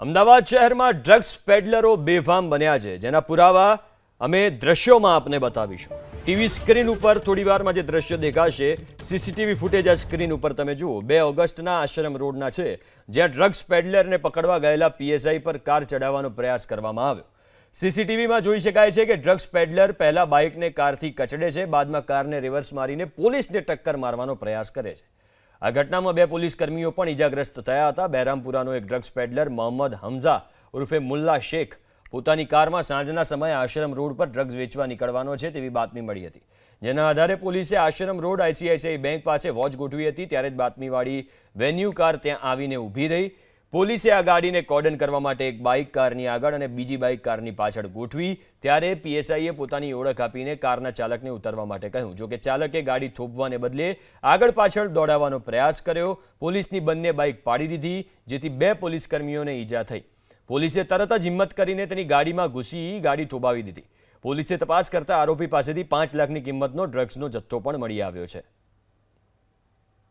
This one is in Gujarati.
અમદાવાદ શહેરમાં ડ્રગ્સ પેડલરો બેફામ બન્યા છે. જેના પુરાવા અમે દ્રશ્યોમાં આપને બતાવીશું. ટીવી સ્ક્રીન ઉપર થોડીવારમાં જે દ્રશ્ય દેખાશે, સીસીટીવી ફૂટેજ આ સ્ક્રીન ઉપર તમે જુઓ. બે ઓગસ્ટના આશ્રમ રોડના છે, જ્યાં ડ્રગ્સ પેડલરને પકડવા ગયેલા પીએસઆઈ પર કાર ચડાવવાનો પ્રયાસ કરવામાં આવ્યો. સીસીટીવીમાં જોઈ શકાય છે કે ડ્રગ્સ પેડલર પહેલા બાઇકને કારથી કચડે છે, બાદમાં કારને રિવર્સ મારીને પોલીસને ટક્કર મારવાનો પ્રયાસ કરે છે. આ ઘટનામાં બે પોલીસ કર્મીઓ પણ ઇજાગ્રસ્ત થયા હતા. બહેરામપુરાનો એક ડ્રગ્સ પેડલર મોહમ્મદ હમઝા ઉર્ફે મુલ્લા શેખ પોતાની કારમાં સાંજના સમયે આશ્રમ રોડ પર ડ્રગ્સ વેચવા નીકળવાનો છે તેવી બાતમી મળી હતી. જેના આધારે પોલીસે આશ્રમ રોડ આઈસીઆઈસીઆઈ બેંક પાસે વોચ ગોઠવી હતી. ત્યારે જ બાતમીવાળી વેન્યુ કાર ત્યાં આવીને ઊભી રહી. પોલીસે આ ગાડીને કોર્ડન કરવા માટે એક બાઇક કારની આગળ અને બીજી બાઇક કારની પાછળ ગોઠવી, ત્યારે પીએસઆઈએ પોતાની ઓળખ આપીને કારના ચાલકને ઉતરવા માટે કહ્યું. જોકે ચાલકે ગાડી થોપવાને બદલે આગળ પાછળ દોડાવવાનો પ્રયાસ કર્યો. પોલીસની બંને બાઇક પાડી દીધી, જેથી બે પોલીસકર્મીઓને ઈજા થઈ. પોલીસે તરત જ હિંમત કરીને તેની ગાડીમાં ઘૂસી ગાડી થોભાવી દીધી. પોલીસે તપાસ કરતા આરોપી પાસેથી પાંચ લાખની કિંમતનો ડ્રગ્સનો જથ્થો પણ મળી આવ્યો છે.